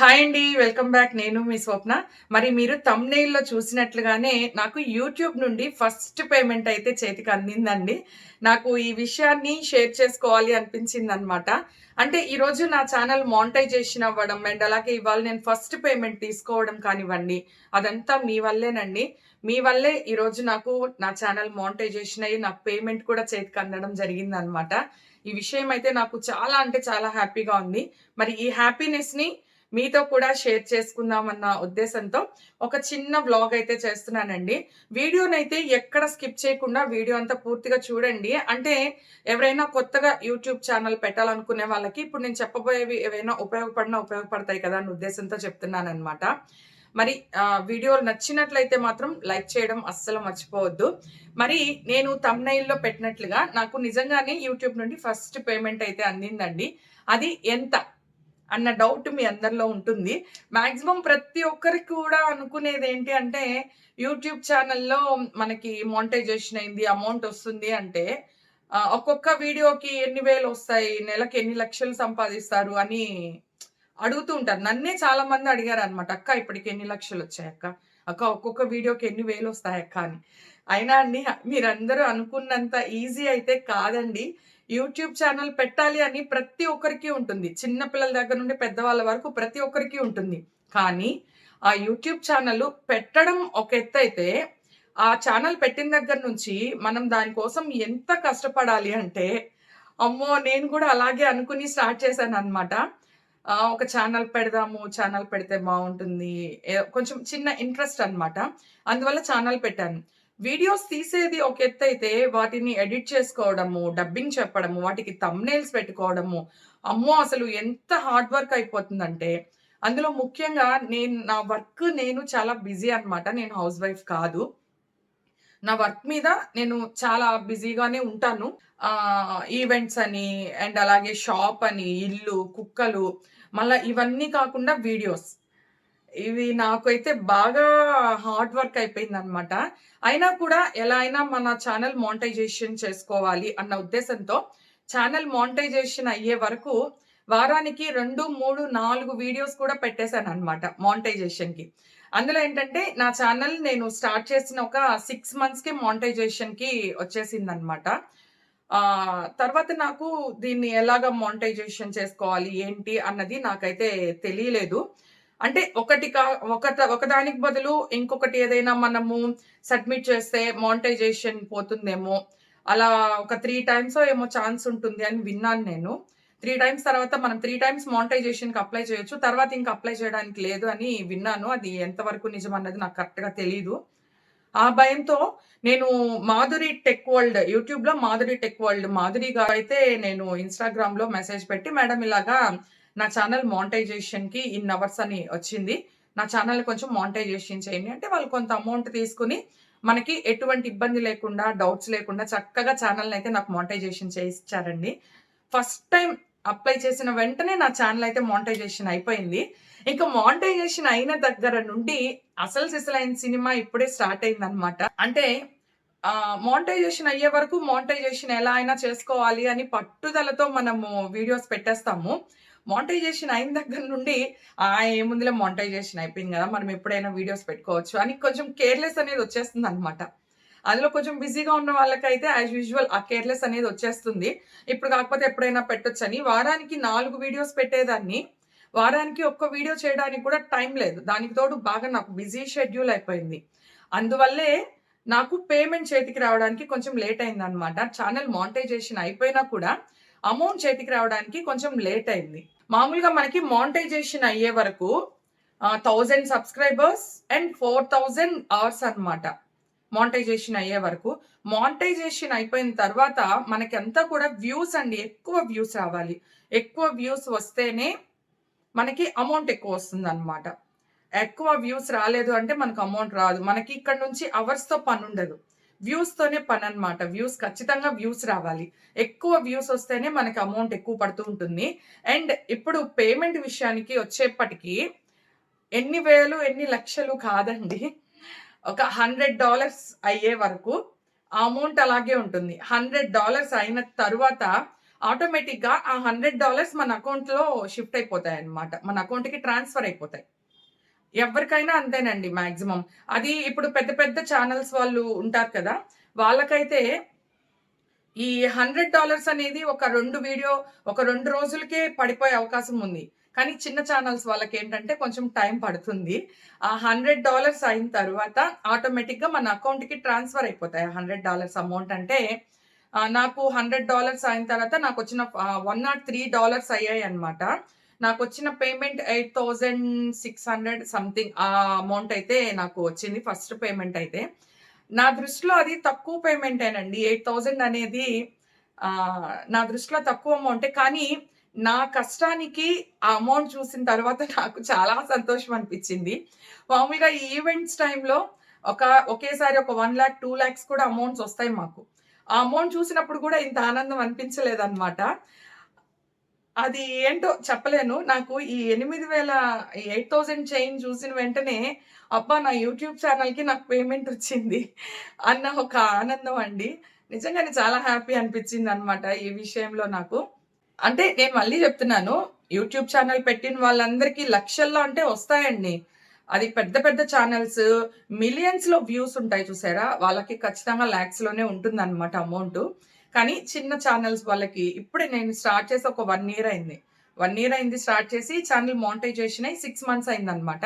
Hi అండి welcome back నేను మీ స్వప్న. మరి మీరు తమ్నేల్లో చూసినట్లుగానే నాకు యూట్యూబ్ నుండి ఫస్ట్ పేమెంట్ అయితే చేతికి అందిందండి. నాకు ఈ విషయాన్ని షేర్ చేసుకోవాలి అనిపించింది అనమాట అంటే ఈరోజు నా ఛానల్ మానిటైజేషన్ అవ్వడం అండ్ అలాగే ఇవాళ నేను ఫస్ట్ పేమెంట్ తీసుకోవడం కానివ్వండి అదంతా మీ వల్లేనండి. మీ వల్లే ఈరోజు నాకు నా ఛానల్ మానిటైజేషన్ అయ్యి నాకు పేమెంట్ కూడా చేతికి అందడం జరిగింది అనమాట ఈ విషయం అయితే నాకు చాలా అంటే చాలా హ్యాపీగా ఉంది. మరి ఈ హ్యాపీనెస్ని మీతో కూడా షేర్ చేసుకుందామన్న ఉద్దేశంతో ఒక చిన్న వ్లాగ్ అయితే చేస్తున్నానండి. వీడియోనైతే ఎక్కడ స్కిప్ చేయకుండా వీడియో అంతా పూర్తిగా చూడండి. అంటే ఎవరైనా కొత్తగా యూట్యూబ్ ఛానల్ పెట్టాలనుకునే వాళ్ళకి ఇప్పుడు నేను చెప్పబోయేవి ఏవైనా ఉపయోగపడినా ఉపయోగపడతాయి కదా అన్న ఉద్దేశంతో చెప్తున్నాను అనమాట మరి వీడియో నచ్చినట్లయితే మాత్రం లైక్ చేయడం అస్సలు మర్చిపోవద్దు. మరి నేను తమ్నైల్లో పెట్టినట్లుగా నాకు నిజంగానే యూట్యూబ్ నుండి ఫస్ట్ పేమెంట్ అయితే అందిందండి. అది ఎంత? అన్న డౌట్ మీ అందరిలో ఉంటుంది. మ్యాక్సిమం ప్రతి ఒక్కరికి కూడా అనుకునేది ఏంటి అంటే యూట్యూబ్ ఛానల్లో మనకి మోనిటైజేషన్ అయింది అమౌంట్ వస్తుంది అంటే ఒక్కొక్క వీడియోకి ఎన్ని వేలు వస్తాయి నెలకి ఎన్ని లక్షలు సంపాదిస్తారు అని అడుగుతూ ఉంటారు. నన్నే చాలా మంది అడిగారు అనమాట అక్క ఇప్పటికి ఎన్ని లక్షలు వచ్చాయి అక్క? అక్క ఒక్కొక్క వీడియోకి ఎన్ని వేలు వస్తాయి అక్క? అని. అయినా అండి మీరందరూ అనుకున్నంత ఈజీ అయితే కాదండి. యూట్యూబ్ ఛానల్ పెట్టాలి అని ప్రతి ఒక్కరికి ఉంటుంది. చిన్న పిల్లల దగ్గర నుండి పెద్దవాళ్ళ వరకు ప్రతి ఒక్కరికి ఉంటుంది. కానీ ఆ యూట్యూబ్ ఛానల్ పెట్టడం ఒక ఎత్తు అయితే ఆ ఛానల్ పెట్టిన దగ్గర నుంచి మనం దానికోసం ఎంత కష్టపడాలి అంటే అమ్మో నేను కూడా అలాగే అనుకుని స్టార్ట్ చేశాను అనమాట ఒక ఛానల్ పెడదాము ఛానల్ పెడితే బాగుంటుంది. కొంచెం చిన్న ఇంట్రెస్ట్ అనమాట అందువల్ల ఛానల్ పెట్టాను. వీడియోస్ తీసేది ఒక ఎత్తు అయితే వాటిని ఎడిట్ చేసుకోవడము డబ్బింగ్ చెప్పడము వాటికి తమ్నేల్స్ పెట్టుకోవడము. అమ్మో అసలు ఎంత హార్డ్ వర్క్ అయిపోతుందంటే అందులో ముఖ్యంగా నేను నా వర్క్ నేను చాలా బిజీ అనమాట నేను హౌస్ వైఫ్ కాదు. నా వర్క్ మీద నేను చాలా బిజీగానే ఉంటాను. ఈవెంట్స్ అని అండ్ అలాగే షాప్ అని ఇల్లు కుక్కలు మళ్ళీ ఇవన్నీ కాకుండా వీడియోస్ ఇవి నాకైతే బాగా హార్డ్ వర్క్ అయిపోయింది అనమాట అయినా కూడా ఎలా అయినా మన ఛానల్ మానిటైజేషన్ చేసుకోవాలి అన్న ఉద్దేశంతో ఛానల్ మానిటైజేషన్ అయ్యే వరకు వారానికి రెండు మూడు నాలుగు వీడియోస్ కూడా పెట్టేశాను అనమాట మానిటైజేషన్కి. అందులో ఏంటంటే నా ఛానల్ నేను స్టార్ట్ చేసిన ఒక సిక్స్ మంత్స్కి మానిటైజేషన్కి వచ్చేసింది అనమాట తర్వాత నాకు దీన్ని ఎలాగ మానిటైజేషన్ చేసుకోవాలి ఏంటి అన్నది నాకైతే తెలియలేదు. అంటే ఒకటి కా ఒక ఒకదానికి బదులు ఇంకొకటి ఏదైనా మనము సబ్మిట్ చేస్తే మానిటైజేషన్ పోతుందేమో. అలా ఒక త్రీ టైమ్స్ ఏమో ఛాన్స్ ఉంటుంది అని విన్నాను నేను. త్రీ టైమ్స్ తర్వాత మనం త్రీ టైమ్స్ మానిటైజేషన్కి అప్లై చేయొచ్చు. తర్వాత ఇంకా అప్లై చేయడానికి లేదు అని విన్నాను. అది ఎంతవరకు నిజం అన్నది నాకు కరెక్ట్గా తెలీదు. ఆ భయంతో నేను మాధురి టెక్ వరల్డ్ యూట్యూబ్లో మాధురి టెక్ వరల్డ్. మాధురిగా అయితే నేను ఇన్స్టాగ్రామ్లో మెసేజ్ పెట్టి మేడం ఇలాగా నా ఛానల్ మానిటైజేషన్కి ఇన్ అవర్స్ అని వచ్చింది. నా ఛానల్ కొంచెం మానిటైజేషన్ చేయండి. అంటే వాళ్ళు కొంత అమౌంట్ తీసుకుని మనకి ఎటువంటి ఇబ్బంది లేకుండా డౌట్స్ లేకుండా చక్కగా ఛానల్ని అయితే నాకు మానిటైజేషన్ చేయించారండి ఫస్ట్ టైం అప్లై చేసిన వెంటనే నా ఛానల్ అయితే మానిటైజేషన్ అయిపోయింది. ఇంకా మానిటైజేషన్ అయిన దగ్గర నుండి అసలు సిసలైన సినిమా ఇప్పుడే స్టార్ట్ అయింది అనమాట అంటే మానిటైజేషన్ అయ్యే వరకు మానిటైజేషన్ ఎలా అయినా చేసుకోవాలి అని పట్టుదలతో మనము వీడియోస్ పెట్టేస్తాము. మానిటైజేషన్ అయిన దగ్గర నుండి ఆ ఏముందిలే మానిటైజేషన్ అయిపోయింది కదా. మనం ఎప్పుడైనా వీడియోస్ పెట్టుకోవచ్చు. అని కొంచెం కేర్లెస్ అనేది వచ్చేస్తుంది అనమాట అందులో కొంచెం బిజీగా ఉన్న వాళ్ళకైతే యాజ్ యూజువల్ ఆ కేర్లెస్ అనేది వచ్చేస్తుంది. ఇప్పుడు కాకపోతే ఎప్పుడైనా పెట్టొచ్చు అని. వారానికి నాలుగు వీడియోస్ పెట్టేదాన్ని. వారానికి ఒక్క వీడియో చేయడానికి కూడా టైం లేదు. దానికి తోడు బాగా నాకు బిజీ షెడ్యూల్ అయిపోయింది. అందువల్లే నాకు పేమెంట్ చేతికి రావడానికి కొంచెం లేట్ అయింది అనమాట ఛానల్ మానిటైజేషన్ అయిపోయినా కూడా అమౌంట్ చేతికి రావడానికి కొంచెం లేట్ అయింది. మామూలుగా మనకి మానిటైజేషన్ అయ్యే వరకు thousand subscribers and four thousand hours అనమాట మానిటైజేషన్ అయ్యే వరకు. మానిటైజేషన్ అయిపోయిన తర్వాత మనకి అంతా కూడా వ్యూస్ అండి ఎక్కువ వ్యూస్ రావాలి. ఎక్కువ వ్యూస్ వస్తేనే మనకి అమౌంట్ ఎక్కువ వస్తుంది అనమాట ఎక్కువ వ్యూస్ రాలేదు అంటే మనకు అమౌంట్ రాదు. మనకి ఇక్కడ నుంచి అవర్స్తో పని ఉండదు వ్యూస్తోనే పని అనమాట వ్యూస్ ఖచ్చితంగా వ్యూస్ రావాలి. ఎక్కువ వ్యూస్ వస్తేనే మనకి అమౌంట్ ఎక్కువ పడుతూ ఉంటుంది. అండ్ ఇప్పుడు పేమెంట్ విషయానికి వచ్చేప్పటికీ ఎన్ని వేలు ఎన్ని లక్షలు కాదండి. ఒక హండ్రెడ్ డాలర్స్ అయ్యే వరకు అమౌంట్ అలాగే ఉంటుంది. హండ్రెడ్ డాలర్స్ అయిన తర్వాత ఆటోమేటిక్‌గా ఆ $100 మన అకౌంట్‌లో షిఫ్ట్ అయిపోతాయన్నమాట. మన అకౌంట్‌కి ట్రాన్స్‌ఫర్ అయిపోతాయి. ఎవరికైనా అంతేనండి మాక్సిమం. అది ఇప్పుడు పెద్ద పెద్ద ఛానల్స్ వాళ్ళు ఉంటారు కదా! వాళ్ళకైతే ఈ $100 అనేది ఒక రెండు వీడియో ఒక రెండు రోజులకే పడిపోయే అవకాశం ఉంది. కానీ చిన్న చానల్స్ వాళ్ళకి ఏంటంటే కొంచెం టైం పడుతుంది. ఆ $100 అయిన తర్వాత ఆటోమేటిక్‌గా మన అకౌంట్‌కి ట్రాన్స్‌ఫర్ అయిపోతాయి. ఆ $100 అమౌంట్ అంటే నాకు $100 అయిన తర్వాత నాకు వచ్చిన వన్ నాట్ త్రీ డాలర్స్ అయ్యాయి అనమాట నాకు వచ్చిన పేమెంట్ 8600 సంథింగ్ ఆ అమౌంట్ అయితే నాకు వచ్చింది ఫస్ట్ పేమెంట్ అయితే. నా దృష్టిలో అది తక్కువ పేమెంటేనండి. 8000 అనేది నా దృష్టిలో తక్కువ అమౌంటే. కానీ నా కష్టానికి ఆ అమౌంట్ చూసిన తర్వాత నాకు చాలా సంతోషం అనిపించింది. మామూలుగా ఈ ఈవెంట్స్ టైంలో ఒక ఒకేసారి ఒక వన్ ల్యాక్ టూ ల్యాక్స్ కూడా అమౌంట్స్ వస్తాయి మాకు. ఆ అమౌంట్ చూసినప్పుడు కూడా ఇంత ఆనందం అనిపించలేదన్నమాట. అది ఏంటో చెప్పలేను. నాకు ఈ ఎనిమిది వేల ఎయిట్ థౌజండ్ చైన్ చూసిన వెంటనే అబ్బా! నా యూట్యూబ్ ఛానల్కి నాకు పేమెంట్ వచ్చింది అన్న ఒక ఆనందం అండి. నిజంగానే చాలా హ్యాపీ అనిపించింది అనమాట ఈ విషయంలో నాకు. అంటే నేను మళ్ళీ చెప్తున్నాను. యూట్యూబ్ ఛానల్ పెట్టిన వాళ్ళందరికీ లక్షల్లో అంటే వస్తాయండి. అది పెద్ద పెద్ద ఛానల్స్ మిలియన్స్‌లో వ్యూస్ ఉంటాయి చూసారా? వాళ్ళకి ఖచ్చితంగా లాక్స్‌లోనే ఉంటుందన్నమాట అమౌంట్ కానీ చిన్న ఛానల్స్ వాళ్ళకి ఇప్పుడే నేను స్టార్ట్ చేసి ఒక వన్ ఇయర్ అయింది. వన్ ఇయర్ అయింది స్టార్ట్ చేసి ఛానల్ మానిటైజేషన్ అయ్యి సిక్స్ మంత్స్ అయిందనమాట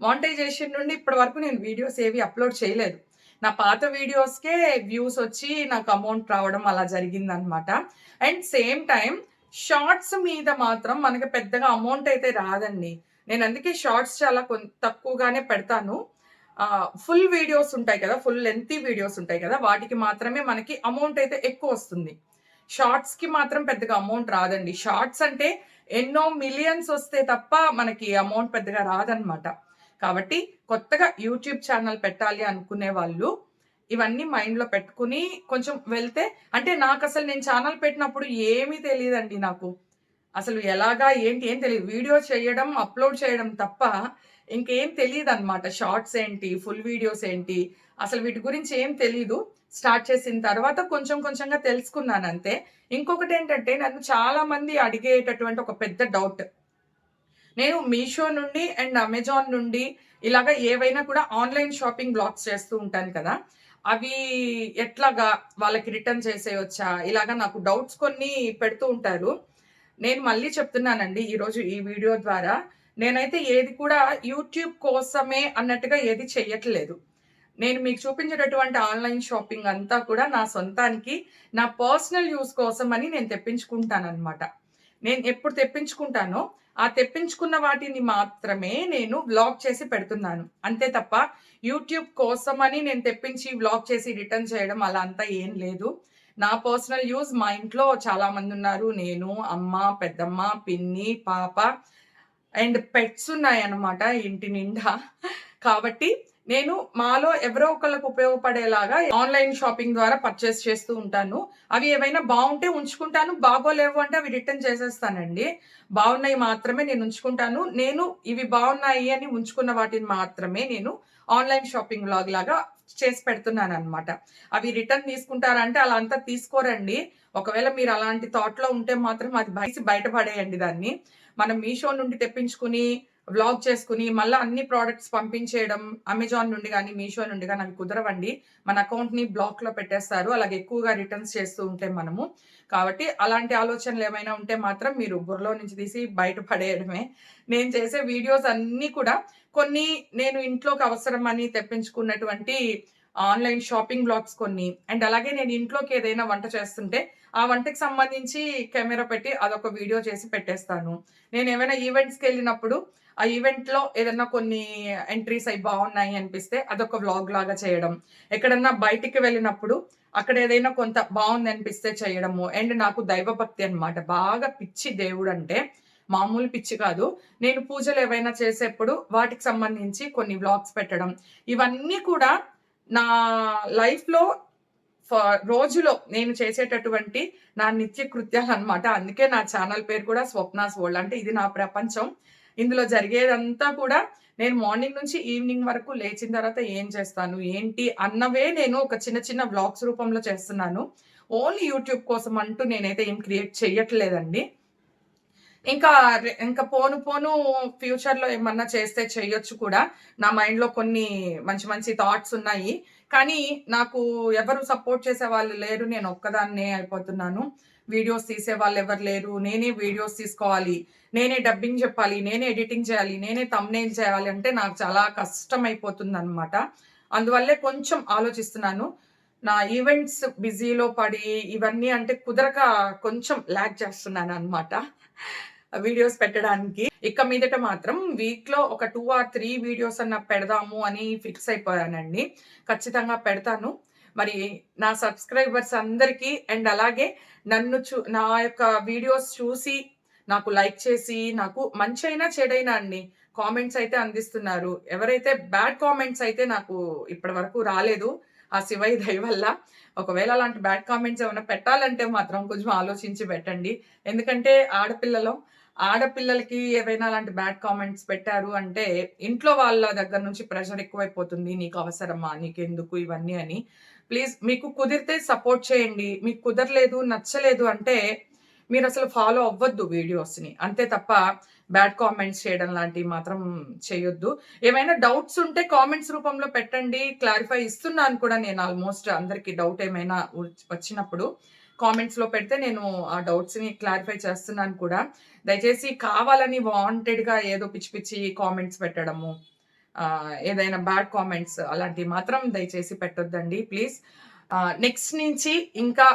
మానిటైజేషన్ నుండి ఇప్పటి వరకు నేను వీడియోస్ ఏవి అప్‌లోడ్ చేయలేదు. నా పాత వీడియోస్‌కే వ్యూస్ వచ్చి నాకు అమౌంట్ రావడం అలా జరిగిందనమాట అండ్ సేమ్ టైం షార్ట్స్ మీద మాత్రం మనకి పెద్దగా అమౌంట్ అయితే రాదండి. నేను అందుకే షార్ట్స్ చాలా కొం తక్కువగానే పెడతాను. ఫుల్ వీడియోస్ ఉంటాయి కదా! ఫుల్ లెంతీ వీడియోస్ ఉంటాయి కదా! వాటికి మాత్రమే మనకి అమౌంట్ అయితే ఎక్కువ వస్తుంది షార్ట్స్‌కి మాత్రం పెద్దగా అమౌంట్ రాదండి. షార్ట్స్ అంటే ఎన్నో మిలియన్స్ వస్తే తప్ప మనకి అమౌంట్ పెద్దగా రాదనమాట కాబట్టి కొత్తగా యూట్యూబ్ ఛానల్ పెట్టాలి అనుకునే వాళ్ళు ఇవన్నీ మైండ్‌లో పెట్టుకుని కొంచెం వెళ్తే అంటే నాకు అసలు నేను ఛానల్ పెట్టినప్పుడు ఏమీ తెలియదండి నాకు. అసలు ఎలాగా ఏంటి ఏం తెలియదు వీడియో చేయడం, అప్‌లోడ్ చేయడం తప్ప ఇంకేం తెలియదు అనమాట షార్ట్స్ ఏంటి, ఫుల్ వీడియోస్ ఏంటి, అసలు వీటి గురించి ఏం తెలీదు. స్టార్ట్ చేసిన తర్వాత కొంచెం కొంచెంగా తెలుసుకున్నాను అంతే ఇంకొకటి ఏంటంటే నన్ను చాలా మంది అడిగేటటువంటి ఒక పెద్ద డౌట్. నేను మీషో నుండి అండ్ అమెజాన్ నుండి ఇలాగ ఏవైనా కూడా ఆన్‌లైన్ షాపింగ్ బ్లాగ్స్ చేస్తూ ఉంటాను కదా! అవి ఎట్లాగా వాళ్ళకి రిటర్న్ చేసేయొచ్చా? ఇలాగ నాకు డౌట్స్ కొన్ని పెడుతూ ఉంటారు. నేను మళ్ళీ చెప్తున్నానండి ఈరోజు ఈ వీడియో ద్వారా నేనైతే ఏది కూడా యూట్యూబ్ కోసమే అన్నట్టుగా ఏది చెయ్యట్లేదు. నేను మీకు చూపించేటటువంటి ఆన్‌లైన్ షాపింగ్ అంతా కూడా నా సొంతానికి నా పర్సనల్ వ్యూస్ కోసం అని నేను తెప్పించుకుంటానన్నమాట. నేను ఎప్పుడు తెప్పించుకుంటానో ఆ తెప్పించుకున్న వాటిని మాత్రమే నేను బ్లాక్ చేసి పెడుతున్నాను. అంతే తప్ప యూట్యూబ్ కోసమని నేను తెప్పించి బ్లాక్ చేసి రిటర్న్ చేయడం అలా అంతా ఏం లేదు. నా పర్సనల్ యూజ్ మా ఇంట్లో చాలా మందున్నారు. నేను, అమ్మ, పెద్దమ్మ, పిన్ని, పాప అండ్ పెట్స్ ఉన్నాయన్నమాట ఇంటి నిండా. కాబట్టి నేను మాలో ఎవరో ఒకళ్ళకు ఉపయోగపడేలాగా ఆన్‌లైన్ షాపింగ్ ద్వారా పర్చేస్ చేస్తూ ఉంటాను. అవి ఏవైనా బాగుంటే ఉంచుకుంటాను. బాగోలేవు అంటే అవి రిటర్న్ చేసేస్తానండి. బాగున్నాయి మాత్రమే నేను ఉంచుకుంటాను. నేను ఇవి బాగున్నాయి అని ఉంచుకున్న వాటిని మాత్రమే నేను ఆన్‌లైన్ షాపింగ్ వ్లాగ్ లాగా చేసి పెడుతున్నాను అనమాట అవి రిటర్న్ తీసుకుంటారా అంటే అలా అంతా తీసుకోరండి. ఒకవేళ మీరు అలాంటి థాట్‌లో ఉంటే మాత్రం అది తీసి బయటపడేయండి దాన్ని. మనం మీషో నుండి తెప్పించుకుని వ్లాగ్ చేసుకొని మళ్ళీ అన్ని ప్రోడక్ట్స్ పంపించేయడం అమెజాన్ నుండి కానీ మీషో నుండి కానీ అవి కుదరవండి. మన అకౌంట్‌ని బ్లాక్‌లో పెట్టేస్తారు. అలాగే ఎక్కువగా రిటర్న్స్ చేస్తూ ఉంటే మనము. కాబట్టి అలాంటి ఆలోచనలు ఏమైనా ఉంటే మాత్రం మీరు బుర్రలో నుంచి తీసి బయటపడేయడమే నేను చేసే వీడియోస్ అన్నీ కూడా కొన్ని నేను ఇంట్లోకి అవసరం అని తెప్పించుకున్నటువంటి ఆన్‌లైన్ షాపింగ్ వ్లాగ్స్ కొన్ని అండ్ అలాగే నేను ఇంట్లోకి ఏదైనా వంట చేస్తుంటే ఆ వంటకి సంబంధించి కెమెరా పెట్టి అదొక వీడియో చేసి పెట్టేస్తాను. నేను ఏమైనా ఈవెంట్స్కి వెళ్ళినప్పుడు ఆ ఈవెంట్‌లో ఏదన్నా కొన్ని ఎంట్రీస్ అయి బాగున్నాయి అనిపిస్తే అదొక వ్లాగ్ లాగా చేయడం. ఎక్కడన్నా బయటికి వెళ్ళినప్పుడు అక్కడ ఏదైనా కొంత బాగుంది అనిపిస్తే చేయడము. అండ్ నాకు దైవభక్తి అనమాట బాగా పిచ్చి దేవుడంటే. మామూలు పిచ్చి కాదు. నేను పూజలు ఏవైనా చేసేప్పుడు వాటికి సంబంధించి కొన్ని వ్లాగ్స్ పెట్టడం. ఇవన్నీ కూడా నా లైఫ్‌లో ఫ రోజులో నేను చేసేటటువంటి నా నిత్య కృత్యాలన్నమాట. అందుకే నా ఛానల్ పేరు కూడా స్వప్నాస్ వరల్డ్. అంటే ఇది నా ప్రపంచం. ఇందులో జరిగేదంతా కూడా నేను మార్నింగ్ నుంచి ఈవినింగ్ వరకు లేచిన తర్వాత ఏం చేస్తాను, ఏంటి అన్నవే నేను ఒక చిన్న చిన్న బ్లాగ్స్ రూపంలో చేస్తున్నాను. ఓన్లీ యూట్యూబ్ కోసం అంటూ నేనైతే ఏం క్రియేట్ చేయట్లేదండి. ఇంకా ఇంకా పోను పోను ఫ్యూచర్‌లో ఏమన్నా చేస్తే చేయొచ్చు కూడా. నా మైండ్‌లో కొన్ని మంచి మంచి థాట్స్ ఉన్నాయి. కానీ నాకు ఎవరు సపోర్ట్ చేసే వాళ్ళు లేరు. నేను ఒక్కదాన్నే అయిపోతున్నాను. వీడియోస్ తీసే వాళ్ళు ఎవరు లేరు. నేనే వీడియోస్ తీసుకోవాలి. నేనే డబ్బింగ్ చెప్పాలి. నేనే ఎడిటింగ్ చేయాలి. నేనే తమ్నేం చేయాలి అంటే నాకు చాలా కష్టమైపోతుందనమాట. అందువల్లే కొంచెం ఆలోచిస్తున్నాను. నా ఈవెంట్స్ బిజీలో పడి ఇవన్నీ అంటే కుదరక కొంచెం ల్యాక్ చేస్తున్నాను అనమాట వీడియోస్ పెట్టడానికి. ఇక మీదట మాత్రం వీక్‌లో ఒక టూ ఆర్ త్రీ వీడియోస్ అన్న పెడదాము అని ఫిక్స్ అయిపోయానండి. ఖచ్చితంగా పెడతాను. మరి నా సబ్స్క్రైబర్స్ అందరికీ అండ్ అలాగే నన్ను చూ నా యొక్క వీడియోస్ చూసి నాకు లైక్ చేసి నాకు మంచైనా చెడైనా అండి కామెంట్స్ అయితే అందిస్తున్నారు. ఎవరైతే బ్యాడ్ కామెంట్స్ అయితే నాకు ఇప్పటి వరకు రాలేదు. ఆ శివయ్య దయ వల్ల. ఒకవేళ అలాంటి బ్యాడ్ కామెంట్స్ ఏమైనా పెట్టాలంటే మాత్రం కొంచెం ఆలోచించి పెట్టండి. ఎందుకంటే ఆడపిల్లలో ఆడపిల్లలకి ఏవైనా అలాంటి బ్యాడ్ కామెంట్స్ పెట్టారు అంటే ఇంట్లో వాళ్ళ దగ్గర నుంచి ప్రెషర్ ఎక్కువైపోతుంది. నీకు అవసరమా? నీకెందుకు ఇవన్నీ అని. ప్లీజ్ మీకు కుదిరితే సపోర్ట్ చేయండి. మీకు కుదరలేదు, నచ్చలేదు అంటే మీరు అసలు ఫాలో అవ్వద్దు వీడియోస్‌ని. అంతే తప్ప బ్యాడ్ కామెంట్స్ చేయడం లాంటివి మాత్రం చేయొద్దు. ఏమైనా డౌట్స్ ఉంటే కామెంట్స్ రూపంలో పెట్టండి. క్లారిఫై ఇస్తున్నాను కూడా నేను ఆల్‌మోస్ట్ అందరికి డౌట్ ఏమైనా వచ్చినప్పుడు కామెంట్స్‌లో పెడితే నేను ఆ డౌట్స్‌ని క్లారిఫై చేస్తున్నాను కూడా. దయచేసి కావాలని వాంటెడ్‌గా ఏదో పిచ్చి పిచ్చి కామెంట్స్ పెట్టడము, ఏదైనా బ్యాడ్ కామెంట్స్ అలాంటివి మాత్రం దయచేసి పెట్టొద్దండి ప్లీజ్. నెక్స్ట్ నుంచి ఇంకా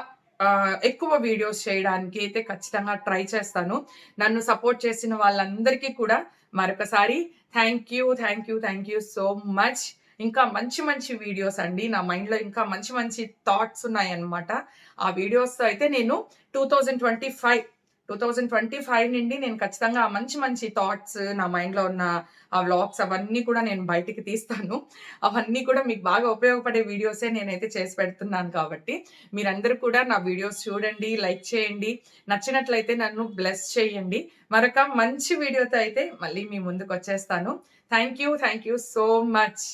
ఎక్కువ వీడియోస్ చేయడానికి అయితే ఖచ్చితంగా ట్రై చేస్తాను. నన్ను సపోర్ట్ చేసిన వాళ్ళందరికీ కూడా మరొకసారి thank you, thank you, thank you so much. ఇంకా మంచి మంచి వీడియోస్ అండి. నా మైండ్‌లో ఇంకా మంచి మంచి థాట్స్ ఉన్నాయన్నమాట. ఆ వీడియోస్‌తో అయితే నేను 2025, 2025 నుండి నేను ఖచ్చితంగా మంచి మంచి థాట్స్ నా మైండ్‌లో ఉన్న ఆ వ్లాగ్స్ అవన్నీ కూడా నేను బయటికి తీస్తాను. అవన్నీ కూడా మీకు బాగా ఉపయోగపడే వీడియోసే నేనైతే చేసి పెడుతున్నాను కాబట్టి మీరందరూ కూడా నా వీడియోస్ చూడండి, లైక్ చేయండి. నచ్చినట్లయితే నన్ను బ్లెస్ చేయండి. మరొక మంచి వీడియోతో అయితే మళ్ళీ మీ ముందుకొచ్చేస్తాను. Thank you, thank you so much.